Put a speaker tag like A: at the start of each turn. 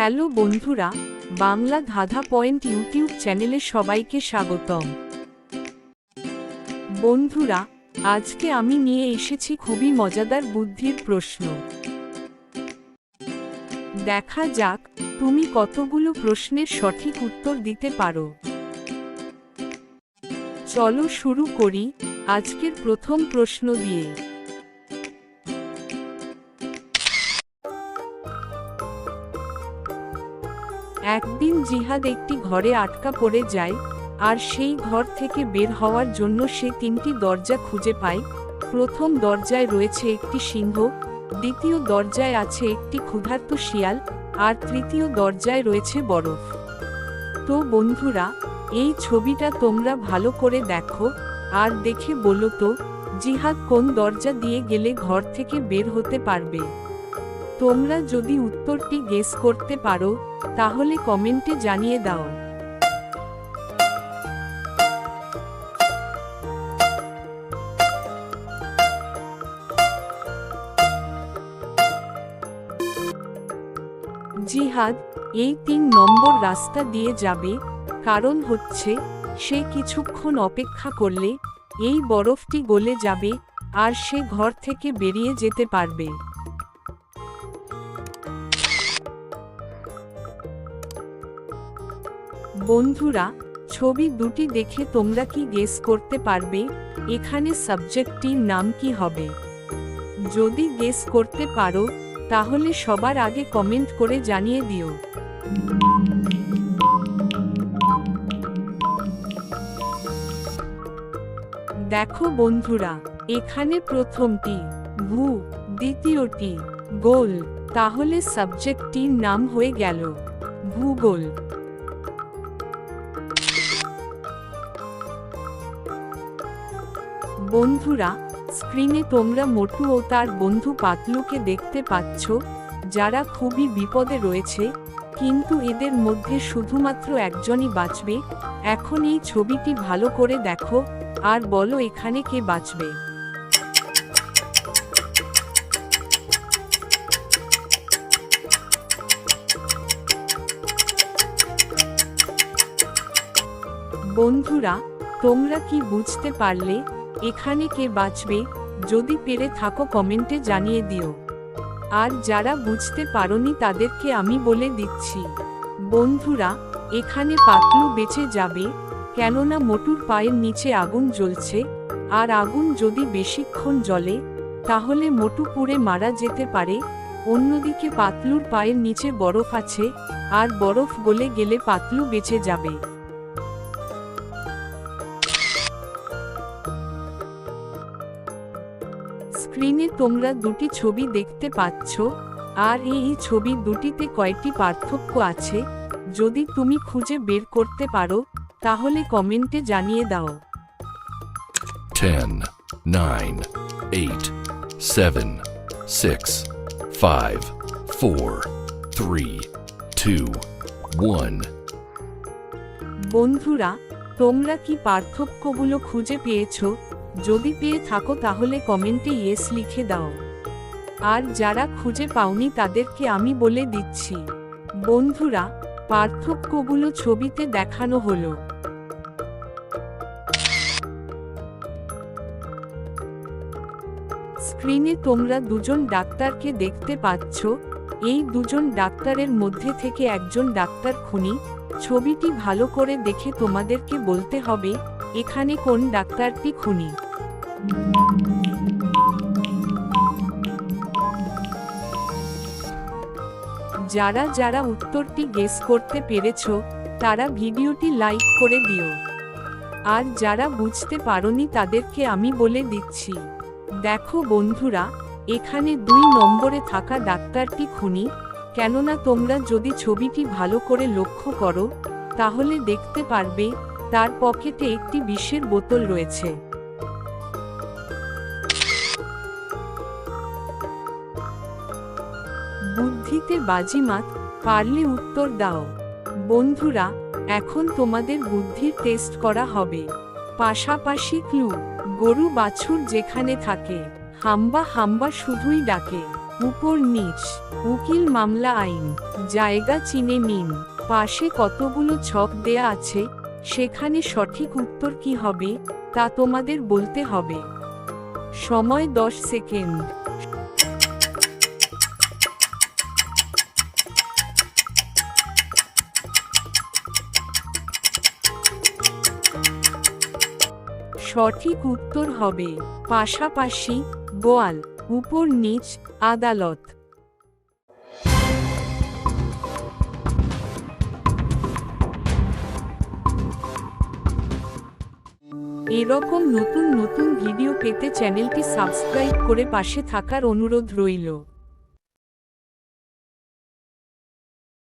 A: Hello বন্ধুরা, বাংলা ধাঁধা point YouTube চ্যানেলে সবাইকে স্বাগতম। বন্ধুরা, আজকে আমি নিয়ে এসেছি খুবই মজাদার বুদ্ধির প্রশ্ন। দেখা যাক, তুমি কতগুলো প্রশ্নের সঠিক উত্তর দিতে পারো। চলো শুরু করি, আজকের প্রথম প্রশ্ন দিয়ে। একদিন জিহাদ একটি ঘরে আটকা পড়ে যায়, আর সেই ঘর থেকে বের হওয়ার জন্য সে তিনটি দরজা খুঁজে পায়। প্রথম দরজায় রয়েছে একটি সিংহ, দ্বিতীয় দরজায় আছে একটি ক্ষুধার্ত শিয়াল, আর তৃতীয় দরজায় রয়েছে বরফ। তো বন্ধুরা, এই ছবিটা তোমরা ভালো করে দেখো, আর দেখে বলো তো, জিহাদ কোন দরজা দিয়ে গেলে ঘর থেকে বের হতে পারবে? তোমরা যদি উত্তরটি গেস করতে পারো, তাহলে কমেন্টে জানিয়ে দাও। জিহাদ, এই তিন নম্বর রাস্তা দিয়ে যাবে, কারণ হচ্ছে, সে কিছুক্ষণ অপেক্ষা করলে, এই বরফটি গলে যাবে, আর সে ঘর থেকে বেরিয়ে যেতে পারবে। বন্ধুরা, ছবি দুটি দেখে তোমরা কি গেস করতে পারবে? এখানে সাবজেক্টটির নাম কি হবে? যদি গেস করতে পারো, তাহলে সবার আগে কমেন্ট করে জানিয়ে দিও। দেখো বন্ধুরা, এখানে প্রথমটি, ভূ, দ্বিতীয়টি, গোল, তাহলে সাবজেক্টটির নাম হয়ে গেল, ভূগোল। বন্ধুরা, স্ক্রিনে তোমরা মোটু ও তার বন্ধু পাতলুকে দেখতে পাচ্ছ, যারা খুবই বিপদে রয়েছে, কিন্তু এদের মধ্যে শুধুমাত্র একজনই বাঁচবে। এখন এই ছবিটি ভালো করে দেখো, আর বলো এখানে কে বাঁচবে। বন্ধুরা, তোমরা কি বুঝতে পারলে এখানে কে বাঁচবে, যদি পেরে থাকো কমেন্টে জানিয়ে দিও। আর যারা বুঝতে পারোনি তাদেরকে আমি বলে দিচ্ছি। বন্ধুরা, এখানে পাতলু বেঁচে যাবে, কেননা মোটুর পায়ের নিচে আগুন জ্বলছে, আর আগুন যদি বেশিক্ষণ জ্বলে, তাহলে মোটু পুড়ে মারা যেতে পারে, অন্যদিকে পাতলুর পায়ের নিচে বরফ আছে, আর বরফ গলে গেলে পাতলু বেঁচে যাবে। স্ক্রিনে তোমরা দুটি ছবি দেখতে পাচ্ছ আর এই ছবি দুটিতে কয়টি পার্থক্য আছে যদি তুমি খুঁজে বের করতে পারো তাহলে কমেন্টে জানিয়ে দাও
B: 10, 9, 8, 7, 6, 5, 4, 3, 2, 1.
A: বন্ধুরা তোমরা কি পার্থক্যগুলো খুঁজে পেয়েছ যদি পেয়ে থাকো তাহলে কমেন্টে ইয়েস লিখে দাও। আর যারা খুঁজে পাওনি তাদেরকে আমি বলে দিচ্ছি। বন্ধুরা, পার্থক্যগুলো ছবিতে দেখানো হলো। স্ক্রিনে তোমরা দুজন ডাক্তারকে দেখতে পাচ্ছ। এই দুজন ডাক্তারের মধ্যে থেকে একজন ডাক্তার খুনি। ছবিটি ভালো করে দেখে তোমাদেরকে বলতে হবে এখানে কোন ডাক্তারটি খুনি? যারা যারা উত্তরটি গেস করতে পেরেছ, তারা ভিডিওটি লাইক করে দিও। আর যারা বুঝতে পারোনি তাদেরকে আমি বলে দিচ্ছি। দেখো বন্ধুরা, এখানে দুই নম্বরে থাকা ডাক্তারটি খুনি, কেননা তোমরা যদি ছবিটি ভালো করে লক্ষ্য করো, তাহলে দেখতে পারবে তার পকেটে একটি বিষের বোতল রয়েছে। বুদ্ধিতে বাজিমাত, পারলে উত্তর দাও। বন্ধুরা, এখন তোমাদের বুদ্ধির টেস্ট করা হবে। পাশাপাশি ক্লু, গরু বাছুর যেখানে থাকে। হাম্বা হাম্বা শুধুই ডাকে। উপর নিচ, উকিল মামলা আইন। জায়গা চিনে নিন। পাশে কতগুলো ছক দেয়া আছে সেখানে সঠিক উত্তর কি হবে, তা তোমাদের বলতে হবে। সময় দশ সেকেন্ড। সঠিক উত্তর হবে, পাশাপাশি গোয়াল, উপর নিচ, আদালত। এরকম নতুন নতুন ভিডিও পেতে চ্যানেলটি সাবস্ক্রাইব করে পাশে থাকার অনুরোধ রইল।